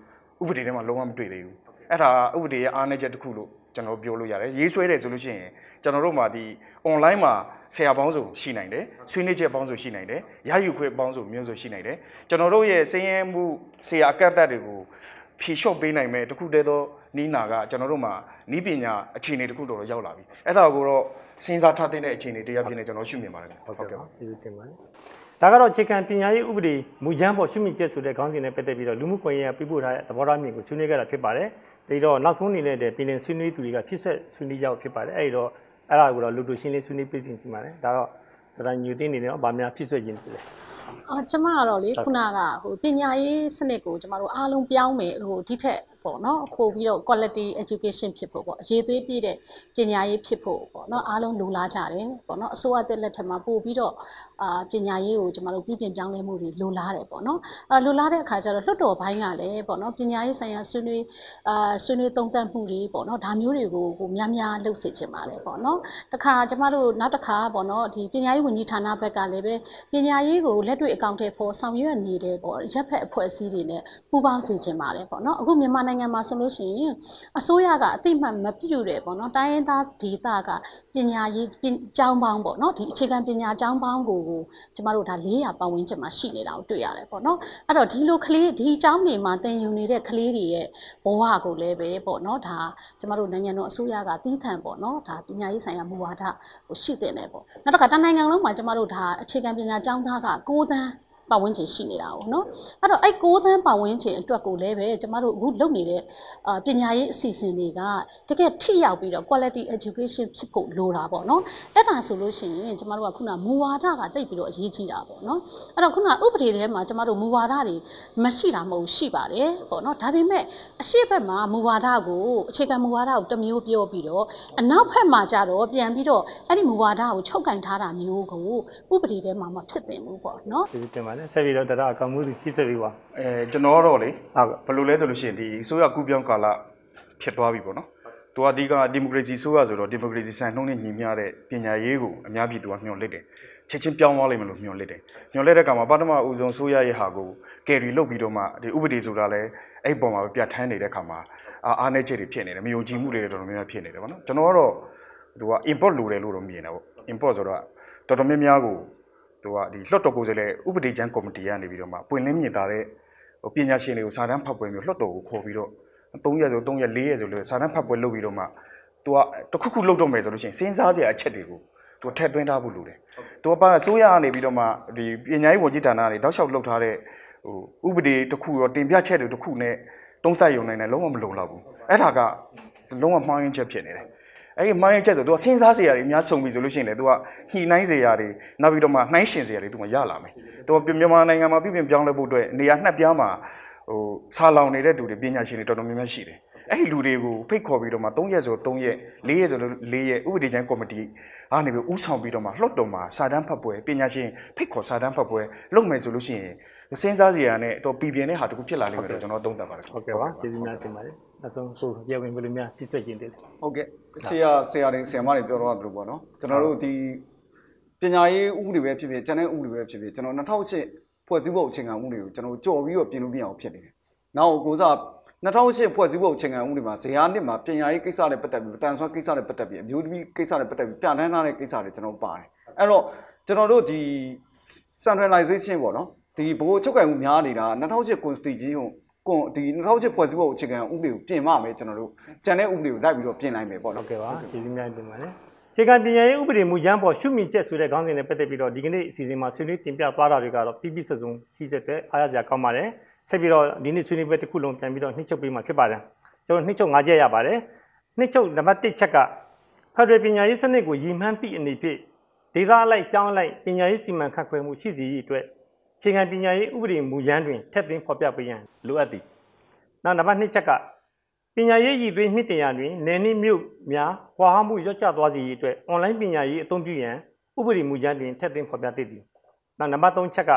ဥပဒေထဲမှာလုံးဝမတွေ့သေးဘူးအဲ့ဒါဥပဒေရဲ့အားနည်းချက်တစ်ခုလို့ကျွန်တော်ပြောလို့ရတယ်ရေးဆွဲတယ်ဆိုလို့ရှိရင်ကျွန်တော်တို့မှာဒီ online မှာဆရာပေါင်းစုံရှိနိုင်တယ်ဆွေးနွေးချက်ပေါင်းစုံရှိနိုင်တယ်ရယူခွင့်ပေါင်းစုံမျိုးစုံရှိနိုင်တယ်ကျွန်တော်တို့ရဲ့စည်ရင်မှုဆရာအကန့်အသတ်တွေကိုဖြေလျှော့ပေးနိုင်မဲ့တခုတည်းသောနီးနာကကျွန်တော်တို့မှာနီးပညာအခြေအနေတခုတော့ရောက်လာပြီအဲ့ဒါကိုတော့ စဉ်းစားထားတဲ့အခြေအနေတရားဖြစ်နေကျွန်တော်ရှုမြင်ပါတယ်ဟုတ်ကဲ့ပါကျေးဇူးတင်ပါတယ်ဒါကတော့အခြေခံပညာရေးဥပဒေမူကြမ်းပေါ်ရှုမြင်ချက်ဆိုတဲ့ခေါင်းစဉ်နဲ့ပတ်သက်ပြီးတော့လူမှုကွန်ရက်ပြပို့ထားတဲ့သဘောထားမြင်ကိုဆွေးနွေးကြတာဖြစ်ပါတယ်ဒီတော့နောက်ဆုံးအနေနဲ့ပြည်နယ်ဆွေးနွေးသူတွေကဖြစ်ဆက်ဆွေးနွေးကြဖြစ်ပါတယ်အဲ့ဒီတော့အဲ့ဒါကိုတော့လူတို့ရှင်းလေးဆွေးနွေးပြစီစီပါတယ်ဒါတော့ဒါညူတင်းနေတော့ဗာများဖြစ်ဆွခြင်းဖြစ်တယ်အော်ကျမကတော့လေခုနကဟိုပညာရေးစနစ်ကိုကျမတို့အားလုံးပြောင်းမယ်ဟိုဒီထက် ပေါ့နော်ပို့ပြီးတော့ quality education ဖြစ်ဖို့ပေါ့အရေးသွေးပြည့်တဲ့ပညာရေးဖြစ်ဖို့ပေါ့နော်အားလုံးလိုလားကြတယ်ပေါ့နော်အစိုးရတက်လက်ထက်မှာပို့ပြီးတော့အာပညာရေးကိုကျမတို့ပြည်ပြင်ပြောင်းလဲမှုတွေလိုလားတယ်ပေါ့နော်အဲလိုလားတဲ့အခါကျတော့လွှတ်တော်ဘိုင်းကလည်းပေါ့နော်ပညာရေးဆိုင်ရာဆွေးနွေးအာဆွေးနွေးသုံးသပ်မှုတွေပေါ့နော်ဒါမျိုးတွေကိုကိုများများလှုပ်စေချင်ပါတယ်ပေါ့နော်တခါကျမတို့နောက်တစ်ခါပေါ့နော်ဒီပညာရေးဝန်ကြီးဌာနဘက်ကလည်းပဲပညာရေးကိုလက်တွေ့အကောင့်ထဲပေါ်ဆောင်ရွက်နေတယ်ပေါ့ရက်ဖက်အဖွဲ့အစည်းတွေနဲ့ပူးပေါင်းစေချင်ပါတယ်ပေါ့နော်အခုမြန်မာနိုင်ငံမှာဆိုလို့ရှိရင်အစိုးရကအတိအမှတ်မပြုတယ်ပေါ့နော်တိုင်းရင်းသားဒေသကပညာရေးကျောင်းပေါင်းပေါ့နော်ဒီအခြေခံပညာကျောင်းပေါင်းကိုကိုကျမတို့ဒါ400ပတ်ဝန်းကျင်မှာရှိနေတာကိုတွေ့ရတယ်ပေါ့နော်အဲ့တော့ဒီလိုကလေးဒီကျောင်းတွေမှာသင်ယူနေတဲ့ကလေးတွေရဲ့ဘဝကိုလည်းပဲပေါ့နော်ဒါကျမတို့နိုင်ငံတော်အစိုးရကတီးထန်ပေါ့နော်ဒါပညာရေးဆိုင်ရာမူဝါဒဟိုရှိတဲ့တယ်ပေါ့နောက်တစ်ခါတနိုင်ငံလုံးမှာကျမတို့ဒါအခြေခံပညာကျောင်းသားက6တန်း ပတ်ဝန်းကျင်ရှိနေတာပေါ့နော်အဲ့တော့အဲ့6သန်းပတ်ဝန်းကျင်အတွက်ကိုလည်းပဲကျမတို့အခုလုပ်နေတဲ့အာပညာရေးအစီအစဉ်တွေကတကယ်ထိရောက်ပြီးတော့ quality education ဖြစ်ဖို့လိုတာပေါ့နော်အဲ့ဒါဆိုလို့ရှိရင်ကျမတို့ကခုနမူဝါဒကတိတ်ပြီးတော့အရေးကြီးတာပေါ့နော်အဲ့တော့ခုနဥပဒေထဲမှာကျမတို့မူဝါဒတွေမရှိတာမဟုတ်ရှိပါတယ်ပေါ့နော်ဒါပေမဲ့အရှိတ်ဘက်မှာမူဝါဒကိုအခြေခံမူဝါဒကိုတစ်မျိုးပြောပြီးတော့အနောက်ဘက်မှာကြတော့ပြန်ပြီးတော့အဲ့ဒီမူဝါဒကိုချုပ်ကန့်ထားတာမျိုးကိုဥပဒေထဲမှာမဖြစ်သင့်ဘူးပေါ့နော်ကျေးဇူးတင်ပါတယ်ဆက်ပြီးတော့တရားအကောင်မှုဖြစ်ဆက်ပြီးပါအဲကျွန်တော်ကတော့လေဟုတ်ကဲ့ဘယ်လိုလဲဆိုလို့ရှိရင်ဒီအစိုးရကူပြောင်းကာလဖြစ်သွားပြီပေါ့နော်။သူကအဓိကဒီမိုကရေစီဆိုရဆိုတော့ဒီမိုကရေစီစံနှုန်းနဲ့ညီမျှတဲ့ပညာရေးကိုအများပြည်သူကမျှော်လင့်တယ်။ချက်ချင်းပြောင်းသွားလိမ့်မယ်လို့မျှော်လင့်တယ်။မျှော်လင့်တဲ့အခါမှာပထမဦးဆုံးဆိုရရဲ့ဟာကိုကယ်ရီလုပ်ပြီးတော့မှဒီဥပဒေဆိုတာလဲအဲ့ပုံမှာပြဋ္ဌာန်းနေတဲ့အခါမှာအာအားနေချက်တွေဖြစ်နေတယ်မယုံကြည်မှုတွေတော်တော်များများဖြစ်နေတယ်ပေါ့နော်။ကျွန်တော်ကတော့သူက import လိုတယ်လို့တော့မြင်တာပေါ့။ import ဆိုတော့တော်တော်များများကို သူကဒီလွှတ်တော်ကိုယ်စားလှယ်ဥပဒေကျမ်းကော်မတီကနေပြီးတော့မှပွင့်လင်းမြင်သာတဲ့ပညာရှင်တွေကိုစာတမ်းဖတ်ပွဲမျိုးလွှတ်တော်ကိုခေါ်ပြီးတော့3ရက်ဆို3ရက်4ရက်ဆိုလို့စာတမ်းဖတ်ပွဲလုပ်ပြီးတော့မှသူကတခုခုလုပ်တော့မယ်ဆိုလို့ရှိရင်စဉ်းစားစရာအချက်တွေကိုသူထက်သွင်းထားဖို့လိုတယ်။သူကပါအစိုးရကနေပြီးတော့မှဒီပညာရေးဝန်ကြီးဌာနကနေတောက်လျှောက်လုပ်ထားတဲ့ဟိုဥပဒေတစ်ခုရောတင်ပြချက်တွေတစ်ခုနဲ့တုံးသက်ယုံနိုင်တယ်လုံးဝမလုံလောက်ဘူး။အဲ့ဒါကလုံးဝမှားယွင်းချက်ဖြစ်နေတယ်။ အဲ့ဒီမှားယွင်းချက်ဆို तू ကစဉ်းစားစရာတွေအများဆုံးပြီဆိုလို့ရှိရင်လေ तू ကညှိနှိုင်းစရာတွေနောက်ပြီးတော့မှနှိုင်းရှင်စရာတွေ तू ကရလာမယ်။ तू ကမြန်မာနိုင်ငံမှာပြည်ပြင်ပြောင်းလဲဖို့အတွက်နေရာနှစ်ပြားမှာ ဟိုဆာလောင်နေတဲ့သူတွေပညာရှင်တွေတော်တော်များများရှိတယ်။အဲ့ဒီလူတွေကိုဖိတ်ခေါ်ပြီးတော့မှ3ရက်ဆို3ရက်4ရက်ဆို4ရက်ဥပဒေချမ်းကော်မတီအားနေပြီးဥဆောင်ပြီးတော့မှလွှတ်တော်မှာစာတမ်းဖတ်ပွဲပညာရှင်ဖိတ်ခေါ်စာတမ်းဖတ်ပွဲလုပ်မယ်ဆိုလို့ရှိရင်စဉ်းစားစရာနဲ့တော့ပြည်ပြင်းတဲ့ဟာတခုဖြစ်လာလိမ့်မယ်လို့ကျွန်တော်သုံးသပ်ပါတယ်။ ဟုတ်ကဲ့ပါကျေးဇူးများတင်ပါတယ်နောက်ဆုံးကိုရဝင်ဘယ်လိုများဖြစ်ဆက်ခြင်းတည်းလဲ ဟုတ်ကဲ့ ဆရာဆရာတွေဆရာမတွေပြောတော့တယ်လို့ပေါ့နော်ကျွန်တော်တို့ဒီပညာရေးဥပဒေပဲဖြစ်ဖြစ်ကျန်တဲ့ဥပဒေပဲဖြစ်ဖြစ်ကျွန်တော်2008ဖွဲ့စည်းပုံအခြေခံဥပဒေကိုကျွန်တော်ကြော်ပြီးတော့ပြင်လို့ပြင်အောင်ဖြစ်နေတယ်။နောက်ကိုစား2008ဖွဲ့စည်းပုံအခြေခံဥပဒေမှာဇယားနှစ်မှာပညာရေးကိစ္စတွေပတ်သက်ပြီးတန်ဆွမ်းကိစ္စတွေပတ်သက်ပြီးအမျိုးသမီးကိစ္စတွေပတ်သက်ပြီးပြန်ထမ်းထားတဲ့ကိစ္စတွေကျွန်တော်ပါတယ်။အဲ့တော့ကျွန်တော်တို့ဒီ centralization ပေါ့နော်ဒီဘိုးချုပ်ကံမှုများနေတာ2008 constitution ကွန်ဒီ2008ဖွဲ့စည်းပုံအခြေခံဥပဒေကိုပြင်မှမယ်ကျွန်တော်တို့ကျန်တဲ့ဥပဒေကိုလိုက်ပြီးတော့ပြင်လိုက်မယ်ပေါ့ဟုနော်တ်ကဲ့ပါကျေးဇူးများတင်ပါတယ်ခြေကပညာရေးဥပဒေမူကြမ်းပေါ်ရှုမြင်ချက်ဆိုတဲ့ခေါင်းစဉ်နဲ့ပတ်သက်ပြီးတော့ဒီကနေ့အစီအစဉ်မှာဆွေးနွေးတင်ပြသွားတာတွေကတော့ပြပြစုံစုံရှိတဲ့အတွက်အားရစရာကောင်းပါတယ်ဆက်ပြီးတော့ဒီနေ့ဆွေးနွေးပွဲတစ်ခုလုံးပြန်ပြီးတော့နှိမ့်ချုပ်ပေးမှာဖြစ်ပါတယ်ကျွန်တော်နှိမ့်ချုပ်၅ချက်ရပါတယ်နှိမ့်ချုပ်နံပါတ်1ချက်ကဖက်ဒရယ်ပညာရေးစနစ်ကိုရည်မှန်းသည့်အနေဖြင့်ဒေသအလိုက်ကျောင်းအလိုက်ပညာရေးစီမံခန့်ခွဲမှုရှိစီရေးအတွက် ခြေကပညာရေးဥပဒေမူကြမ်းတွင်ထက်သွင်းဖော်ပြပေးရန်လိုအပ်သည်နောက်နံပါတ်2ချက်ကပညာရေးရည်သွေးမြင့်တင်ရာတွင်နယ်နှင့်မြို့များကွာဟမှုရော့ကျသွားစေရေးအတွက်အွန်လိုင်းပညာရေးအသုံးပြုရန်ဥပဒေမူကြမ်းတွင်ထည့်သွင်းဖော်ပြသည့်သည်။နောက်နံပါတ်3ချက်က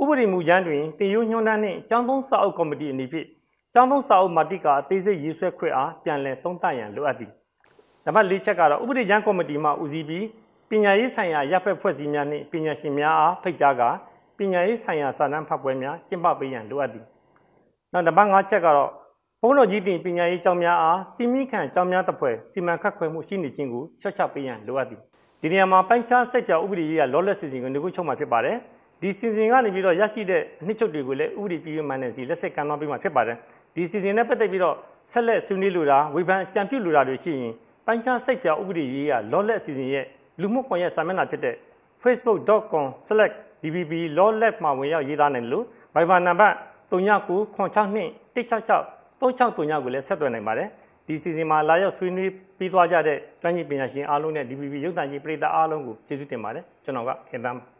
ဥပဒေမူကြမ်းတွင်တင်ယူညွှန်းတမ်းနှင့်ကျောင်းသုံးစာအုပ်ကော်မတီအနေဖြင့်ကျောင်းသုံးစာအုပ်မာတိကာအသေးစိတ်ရေးဆွဲခွင့်အားပြန်လည်သုံးသပ်ရန်လိုအပ်သည်။နံပါတ်4ချက်ကတော့ဥပဒေကြမ်းကော်မတီမှဦးစီးပြီးပညာရေးဆိုင်ရာရပ်ဖက်ဖွဲ့စည်းများနှင့်ပညာရှင်များအားဖိတ်ကြားကာ ပညာရေးဆိုင်ရာစာတမ်းဖတ်ပွဲများကျင်းပပေးရန်လိုအပ်သည်။နောက်နံပါတ်5ချက်ကတော့ဘုန်းတော်ကြီးတင်ပညာရေးကျောင်းများအားစီမီခန့်ကျောင်းများတစ်ဖွဲ့စီမံခန့်ခွဲမှုရှိနေခြင်းကိုချော့ချပေးရန်လိုအပ်သည်။ဒီနေရာမှာပိုင်းခြားစိတ်ပြဥပဒေရေးကလောလက်စီစဉ်ကိုညှို့ချုပ်မှာဖြစ်ပါတယ်။ဒီစီစဉ်ကနေပြီးတော့ရရှိတဲ့အနှစ်ချုပ်တွေကိုလည်းဥပဒေပြည်မှန်တဲ့စီလက်ဆက်ကမ်းသွားပေးမှာဖြစ်ပါတယ်။ဒီစီစဉ်နဲ့ပတ်သက်ပြီးတော့ဆက်လက်ဆွေးနွေးလိုတာဝေဖန်ကြံပြုလိုတာတွေရှိရင်ပိုင်းခြားစိတ်ပြဥပဒေရေးကလောလက်စီစဉ်ရဲ့လူမှုကွန်ရက်စာမျက်နှာဖြစ်တဲ့ facebook.com/dbb law lab မှာဝင်ရောက်ရေးသားနိုင်တယ်လို့ Viber နံပါတ်39962166 3639ကိုလည်းဆက်သွယ်နိုင်ပါတယ်ဒီစီစဉ်မှာလာရောက်ဆွေးနွေးပြီးသွားကြတဲ့专业ပညာရှင်အားလုံးနဲ့ DBB ရုပ်သံကြီးပြည်သက်အားလုံးကိုကျေးဇူးတင်ပါတယ်ကျွန်တော်ကခင်သန်း